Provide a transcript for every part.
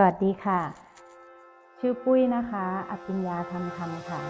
สวัสดีค่ะ ชื่อปุ้ยนะคะ อภิญญาธรรมธรรมค่ะ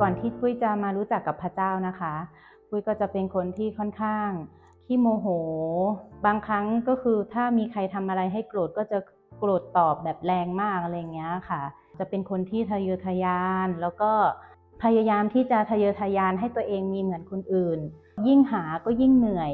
ก่อนที่ปุ้ยจะมารู้จักกับพระเจ้านะคะ ปุ้ยก็จะเป็นคนที่ค่อนข้างขี้โมโห บางครั้งก็คือถ้ามีใครทำอะไรให้โกรธก็จะโกรธตอบแบบแรงมากอะไรเงี้ยค่ะ จะเป็นคนที่ทะเยอทะยาน แล้วก็พยายามที่จะทะเยอทะยานให้ตัวเองมีเหมือนคนอื่น ยิ่งหาก็ยิ่งเหนื่อย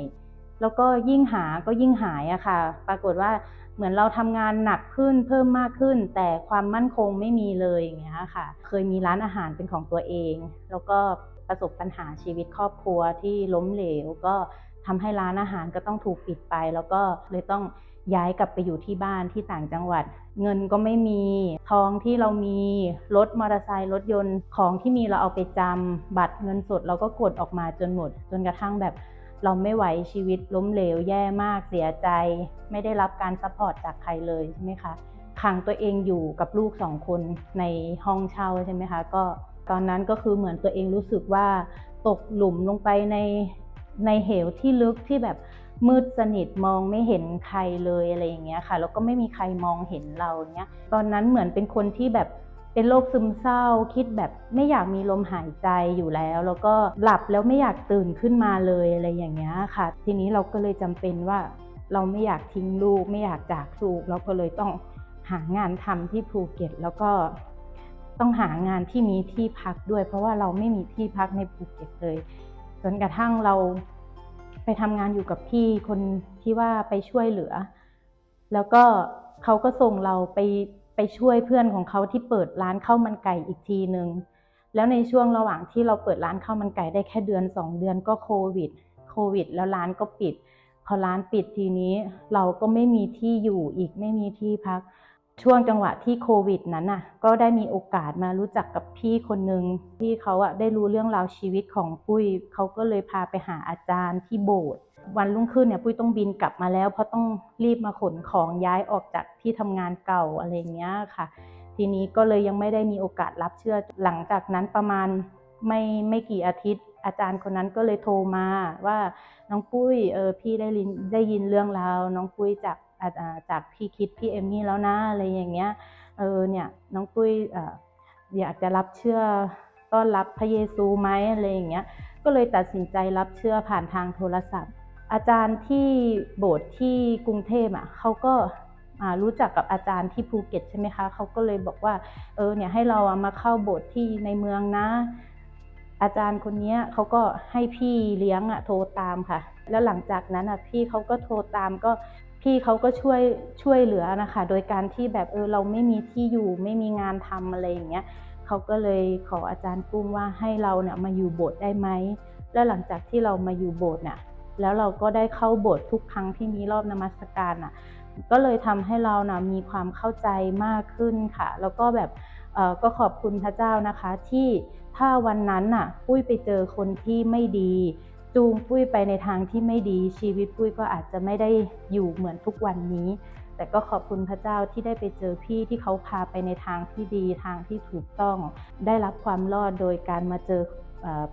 แล้วก็ยิ่งหาก็ยิ่งหายอะค่ะ ปรากฏว่าเหมือนเราทำงานหนักขึ้นเพิ่มมากขึ้น แต่ความมั่นคงไม่มีเลยอย่างเงี้ยค่ะ เคยมีร้านอาหารเป็นของตัวเอง แล้วก็ประสบปัญหาชีวิตครอบครัวที่ล้มเหลวก็ ทำให้ร้านอาหารก็ต้องถูกปิดไป แล้วก็เลยต้องย้ายกลับไปอยู่ที่บ้านที่ต่างจังหวัด เงินก็ไม่มีทองที่เรามีรถมอเตอร์ไซค์รถยนต์ของที่มีเราเอาไปจำบัตรเงินสดเราก็กดออกมาจนหมด จนกระทั่งแบบเราไม่ไหวชีวิตล้มเหลวแย่มากเสียใจ ไม่ได้รับการซัพพอร์ตจากใครเลยใช่ไหมคะขังตัวเองอยู่กับลูกสองคนในห้องเช่าใช่ไหมคะ ก็ตอนนั้นก็คือเหมือนตัวเองรู้สึกว่าตกหลุมลงไปใน ในเหวที่ลึกที่แบบมืดสนิทมองไม่เห็นใครเลยอะไรอย่างเงี้ยค่ะแล้วก็ไม่มีใครมองเห็นเราเนี้ยตอนนั้นเหมือนเป็นคนที่แบบเป็นโรคซึมเศร้า คิดแบบไม่อยากมีลมหายใจอยู่แล้ว แล้วก็หลับแล้วไม่อยากตื่นขึ้นมาเลยอะไรอย่างเงี้ยค่ะ ทีนี้เราก็เลยจำเป็นว่าเราไม่อยากทิ้งลูก ไม่อยากจากลูก เราก็เลยต้องหางานทำที่ภูเก็ต แล้วก็ต้องหางานที่มีที่พักด้วย เพราะว่าเราไม่มีที่พักในภูเก็ตเลย จนกระทั่งเราไปทำงานอยู่กับพี่คนที่ว่าไปช่วยเหลือ แล้วก็เขาก็ส่งเราไปไปช่วยเพื่อนของเขาที่เปิดร้านข้าวมันไก่อีกทีหนึ่งแล้วในช่วงระหว่างที่เราเปิดร้านข้าวมันไก่ได้แค่เดือนสองเดือนก็โควิดโควิด แล้วร้านก็ปิด พอร้านปิดทีนี้ เราก็ไม่มีที่อยู่อีกไม่มีที่พัก ช่วงจังหวะที่โควิดนั้นน่ะก็ได้มีโอกาสมารู้จักกับพี่คนหนึ่งที่เขาอะได้รู้เรื่องราวชีวิตของปุ้ยเขาก็เลยพาไปหาอาจารย์ที่โบสถ์วันรุ่งขึ้นเนี่ยปุ้ยต้องบินกลับมาแล้ว เพราะต้องรีบมาขนของย้ายออกจากที่ทำงานเก่าอะไรเงี้ยค่ะ ทีนี้ก็เลยยังไม่ได้มีโอกาสรับเชื่อหลังจากนั้นประมาณไม่ไม่กี่อาทิตย์ อาจารย์คนนั้นก็เลยโทรมาว่าน้องปุ้ยเออพี่ได้ได้ยินเรื่องราวน้องปุ้ยจาก จากพี่คิดพี่เอมมี่แล้วนะอะไรอย่างเงี้ยเออเนี่ยน้องปุ้ยออยากจะรับเชื่อต้อนรับพระเยซูไหมอะไรอย่างเงี้ยก็เลยตัดสินใจรับเชื่อผ่านทางโทรศัพท์ อาจารย์ที่โบสถ์ที่กรุงเทพอะเขาก็รู้จักกับอาจารย์ที่ภูเก็ตใช่ไหมคะเขาก็เลยบอกว่าเออเนี่ยให้เราอะมาเข้าโบสถ์ที่ในเมืองนะ อาจารย์คนนี้เขาก็ให้พี่เลี้ยงอะโทรตามค่ะ แล้วหลังจากนั้นอะพี่เขาก็โทรตามก็พี่เขาก็ช่วยช่วยเหลือนะคะ โดยการที่แบบเออเราไม่มีที่อยู่ไม่มีงานทำอะไรอย่างเงี้ยเขาก็เลยขออาจารย์กุ้งว่าให้เราเนี่ยมาอยู่โบสถ์ได้ไหมแล้วหลังจากที่เรามาอยู่โบสถ์น่ะแล้วเราก็ได้เข้าโบสถ์ทุกครั้งที่มีรอบนมัสการน่ะก็เลยทำให้เรานะมีความเข้าใจมากขึ้นค่ะ แล้วก็แบบเออก็ขอบคุณพระเจ้านะคะที่ถ้าวันนั้นน่ะปุ้ยไปเจอคนที่ไม่ดี จูงปุ้ยไปในทางที่ไม่ดี ชีวิตปุ้ยก็อาจจะไม่ได้อยู่เหมือนทุกวันนี้ แต่ก็ขอบคุณพระเจ้าที่ได้ไปเจอพี่ที่เขาพาไปในทางที่ดีทางที่ถูกต้อง ได้รับความรอดโดยการมาเจอ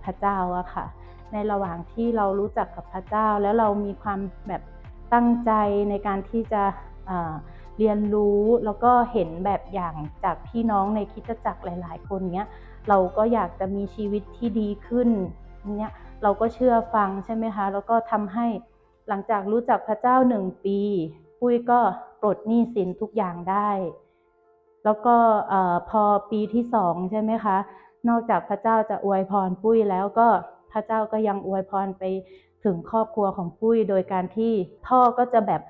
พระเจ้าอะค่ะ ในระหว่างที่เรารู้จักกับพระเจ้า แล้วเรามีความแบบตั้งใจในการที่จะเรียนรู้แล้วก็เห็นแบบอย่างจากพี่น้องในคิดจักรหลาย ๆ คนเนี้ยเราก็อยากจะมีชีวิตที่ดีขึ้นเนี้ย เราก็เชื่อฟังใช่ไหมคะ แล้วก็ทำให้หลังจากรู้จักพระเจ้าหนึ่งปี ปุ้ยก็ปลดหนี้สินทุกอย่างได้ แล้วก็พอปีที่สองใช่ไหมคะ นอกจากพระเจ้าจะอวยพรปุ้ยแล้วก็พระเจ้าก็ยังอวยพรไปถึงครอบครัวของปุ้ยโดยการที่พ่อก็จะแบบ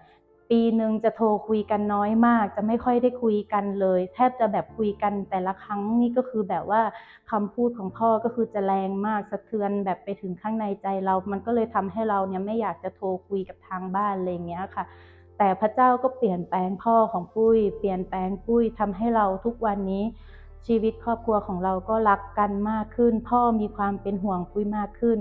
ปีหนึ่งจะโทรคุยกันน้อยมาก จะไม่ค่อยได้คุยกันเลย แทบจะแบบคุยกันแต่ละครั้งนี่ก็คือแบบว่าคำพูดของพ่อก็คือจะแรงมากสะเทือนแบบไปถึงข้างในใจเรา มันก็เลยทำให้เราเนี่ยไม่อยากจะโทรคุยกับทางบ้านอะไรอย่างเงี้ยค่ะ แต่พระเจ้าก็เปลี่ยนแปลงพ่อของปุ้ย เปลี่ยนแปลงปุ้ยทำให้เราทุกวันนี้ ชีวิตครอบครัวของเราก็รักกันมากขึ้น พ่อมีความเป็นห่วงปุ้ยมากขึ้น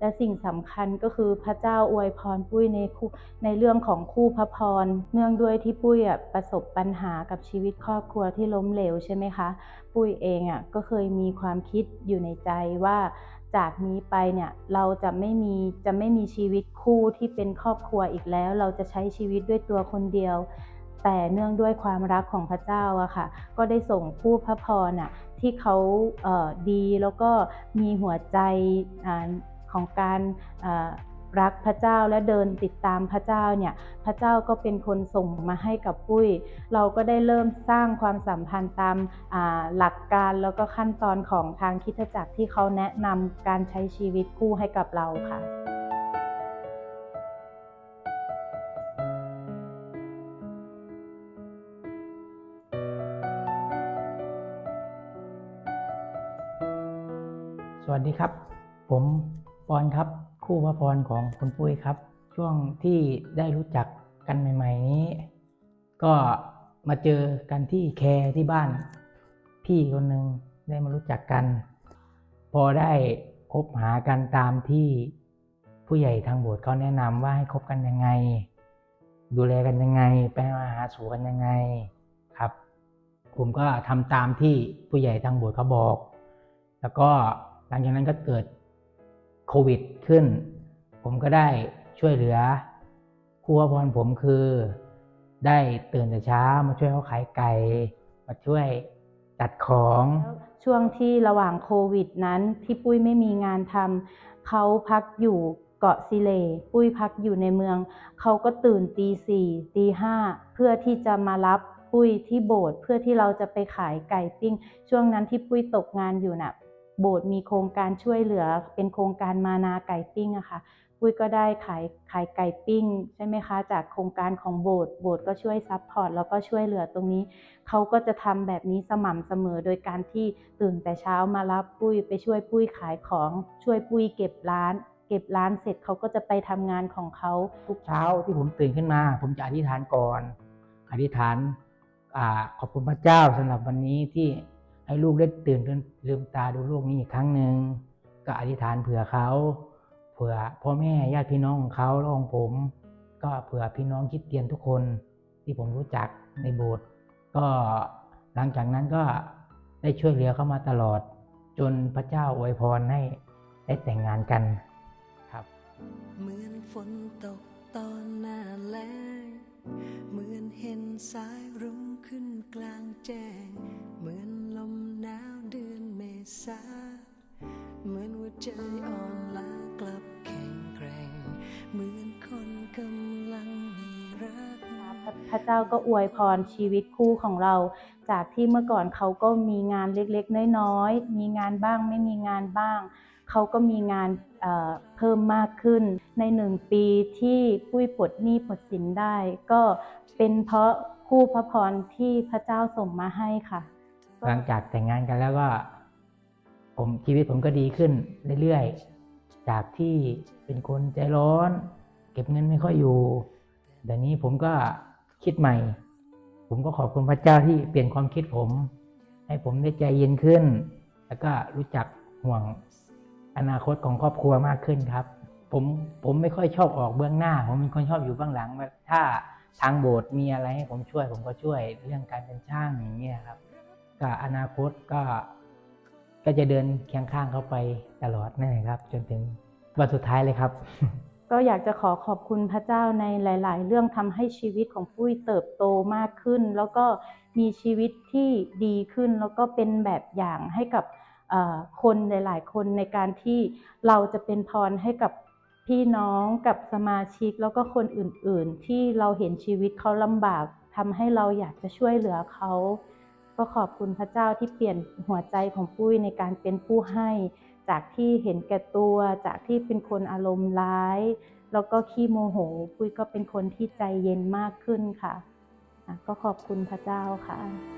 และสิ่งสำคัญก็คือพระเจ้าอวยพรปุ้ยในคู่ในเรื่องของคู่พระพร เนื่องด้วยที่ปุ้ยอะประสบปัญหากับชีวิตครอบครัวที่ล้มเหลวใช่ไหมคะ ปุ้ยเองอะก็เคยมีความคิดอยู่ในใจว่าจากนี้ไปเนี่ยเราจะไม่มีจะไม่มีชีวิตคู่ที่เป็นครอบครัวอีกแล้ว เราจะใช้ชีวิตด้วยตัวคนเดียว แต่เนื่องด้วยความรักของพระเจ้าอะค่ะ ก็ได้ส่งผู้พระพรน่ะที่เขาเดีแล้วก็มีหัวใจ ของการรักพระเจ้าและเดินติดตามพระเจ้าเนี่ยพระเจ้าก็เป็นคนส่งมาให้กับปุ้ย เราก็ได้เริ่มสร้างความสัมพันธ์ตามหลักการแล้วก็ขั้นตอนของทางคิดจักรที่เขาแนะนำการใช้ชีวิตคู่ให้กับเราค่ะสวัสดีครับ ผม ปอนครับคู่พระพรของคุณปุ้ยครับ ช่วงที่ได้รู้จักกันใหม่ ๆ นี้ ก็มาเจอกันที่แคร์ที่บ้าน พี่คนหนึ่งได้มารู้จักกัน พอได้คบหากันตามที่ผู้ใหญ่ทางโบสถ์เขาแนะนำว่าให้คบกันยังไง ดูแลกันยังไง ไปมาหาสู่กันยังไงครับ ผมก็ทำตามที่ผู้ใหญ่ทางโบสถ์เขาบอก แล้วก็หลังจากนั้นก็เกิด โควิดขึ้น ผมก็ได้ช่วยเหลือครูพรผมคือ ได้ตื่นแต่เช้ามาช่วยเขาขายไก่ มาช่วยจัดของช่วงที่ระหว่างโควิดนั้นที่ปุ้ยไม่มีงานทำเขาพักอยู่เกาะซิเล ปุ้ยพักอยู่ในเมือง เขาก็ตื่นตีสี่ตีห้าเพื่อที่จะมารับปุ้ยที่โบสถ์เพื่อที่เราจะไปขายไก่ปิ้ง ช่วงนั้นที่ปุ้ยตกงานอยู่น่ะ โบสถ์มีโครงการช่วยเหลือ เป็นโครงการมานาไก่ปิ้งอะค่ะปุ้ยก็ได้ขายขายไก่ปิ้งใช่ไหมคะ จากโครงการของโบสถ์โบสถ์ก็ช่วยซัพพอร์ตแล้วก็ช่วยเหลือตรงนี้ เขาก็จะทำแบบนี้สม่ำเสมอโดยการที่ตื่นแต่เช้ามารับปุ้ยไปช่วยปุ้ยขายของช่วยปุ้ยเก็บร้าน เก็บร้านเสร็จเขาก็จะไปทำงานของเขาทุกเช้าที่ผมตื่นขึ้นมา ผมจะอธิษฐานก่อน อธิษฐานอขอบคุณพระเจ้าสำหรับวันนี้ที่ ให้ลูกได้ตื่นลืมลืมตาดูโลกนี้อีกครั้งหนึ่งก็อธิษฐานเผื่อเขา เผื่อพ่อแม่ญาติพี่น้องของเขาแล้วของผม ก็เผื่อพี่น้องคิดเตียนทุกคนที่ผมรู้จักในโบสถ์ก็หลังจากนั้นก็ได้ช่วยเหลือเขามาตลอด จนพระเจ้าอวยพรให้ได้แต่งงานกันครับ เหมือนฝนตกตอนหน้าแล้งเหมือนเห็นสายรุ้งขึ้นกลางแจ้งเหมือน หนาวเดือนเมษาเหมือนหัวใจอ่อนล้ากลับแข็งแกร่ง เหมือนคนกำลังมีรักพระเจ้าก็อวยพรชีวิตคู่ของเรา จากที่เมื่อก่อนเขาก็มีงานเล็กๆ น้อยๆ มีงานบ้างไม่มีงานบ้าง เขาก็มีงานเเพิ่มมากขึ้น ในหนึ่งปีที่ปุ้ยปลดหนี้ปลดสินได้ ก็เป็นเพราะคู่พระพรที่พระเจ้าส่งมาให้ค่ะ หลังจากแต่งงานกันแล้วก็ ผมชีวิตผมก็ดีขึ้นเรื่อยๆ จากที่เป็นคนใจร้อน เก็บเงินไม่ค่อยอยู่เดี๋ยวนี้ผมก็คิดใหม่ ผมก็ขอบคุณพระเจ้าที่เปลี่ยนความคิดผม ให้ผมได้ใจเย็นขึ้น แล้วก็รู้จักห่วงอนาคตของครอบครัวมากขึ้นครับ ผมผมไม่ค่อยชอบออกเบื้องหน้า ผมเป็นคนชอบอยู่เบื้องหลังถ้าทางโบสถ์มีอะไรให้ผมช่วย ผมก็ช่วยเรื่องการเป็นช่างอย่างเงี้ยครับ ก็อนาคตก็ก็จะเดินเคียงข้างเขาไปตลอดนั่นแหละครับ จนถึงวันสุดท้ายเลยครับ ก็อยากจะขอขอบคุณพระเจ้าในหลาย ๆ เรื่องทำให้ชีวิตของปุ้ยเติบโตมากขึ้น แล้วก็มีชีวิตที่ดีขึ้น แล้วก็เป็นแบบอย่างให้กับคนหลาย ๆ คนในการที่เราจะเป็นพรให้กับพี่น้องกับสมาชิกแล้วก็คนอื่น ๆ ที่เราเห็นชีวิตเขาลำบากทำให้เราอยากจะช่วยเหลือเขา ก็ขอบคุณพระเจ้าที่เปลี่ยนหัวใจของปุ้ยในการเป็นผู้ให้ จากที่เห็นแก่ตัว จากที่เป็นคนอารมณ์ร้าย แล้วก็ขี้โมโห ปุ้ยก็เป็นคนที่ใจเย็นมากขึ้นค่ะ ก็ขอบคุณพระเจ้าค่ะ